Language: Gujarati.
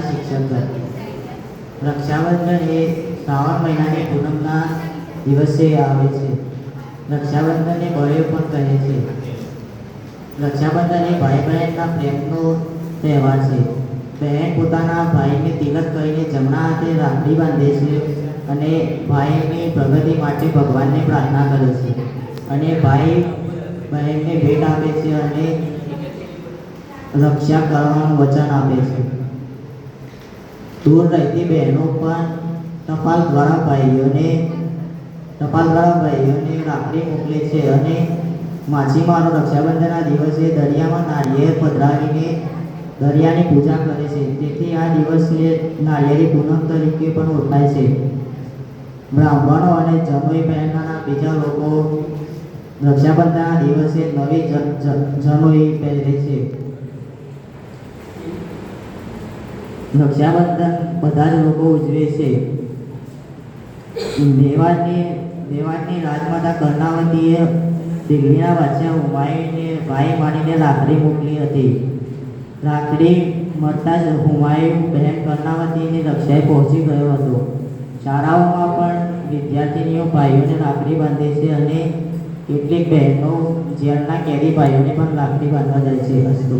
શિક્ષક રક્ષાબંધન એ શ્રાવણ મહિનાની પૂનમના દિવસે આવે છે. રક્ષાબંધનને બળે પણ કહે છે. રક્ષાબંધન એ ભાઈ બહેનના પ્રેમનો તહેવાર છે. બહેન પોતાના ભાઈને તિલક કરીને જમણા હાથે રાખડી બાંધે છે અને ભાઈની પ્રગતિ માટે ભગવાનને પ્રાર્થના કરે છે. અને ભાઈ બહેનને ભેટ આપે છે અને રક્ષા કરવાનું વચન આપે છે? દૂર રહેતી બહેનો પણ ટપાલ દ્વારા ભાઈઓને ટપાલ દ્વારા ભાઈઓને રાખડી મોકલે છે અને માછીમારો રક્ષાબંધનના દિવસે દરિયામાં નાળિયેર પધરાવીને દરિયાની પૂજા કરે છે. તેથી આ દિવસને નાળિયેરી પૂનમ તરીકે પણ ઓળખાય છે. બ્રાહ્મણો અને જનોઈ પહેરનારા બીજા લોકો રક્ષાબંધનના દિવસે નવી જનોઈ પહેરે છે. રક્ષાબંધન બધા જ લોકો ઉજવે છે. મેવાડની મેવાડની રાજમાતા કર્ણાવતીએ દિલ્હીના બાદશાહ હુમાયુને ભાઈ માનીને રાખડી મોકલી હતી. રાખડી મળતા જ હુમાયુ બહેન કર્ણાવતીની રક્ષાએ પહોંચી ગયો હતો. શાળાઓમાં પણ વિદ્યાર્થીનીઓ ભાઈઓને રાખડી બાંધે છે અને કેટલીક બહેનો જેલના કેદી ભાઈઓને પણ રાખડી બાંધવા જાય છે. હસ્તો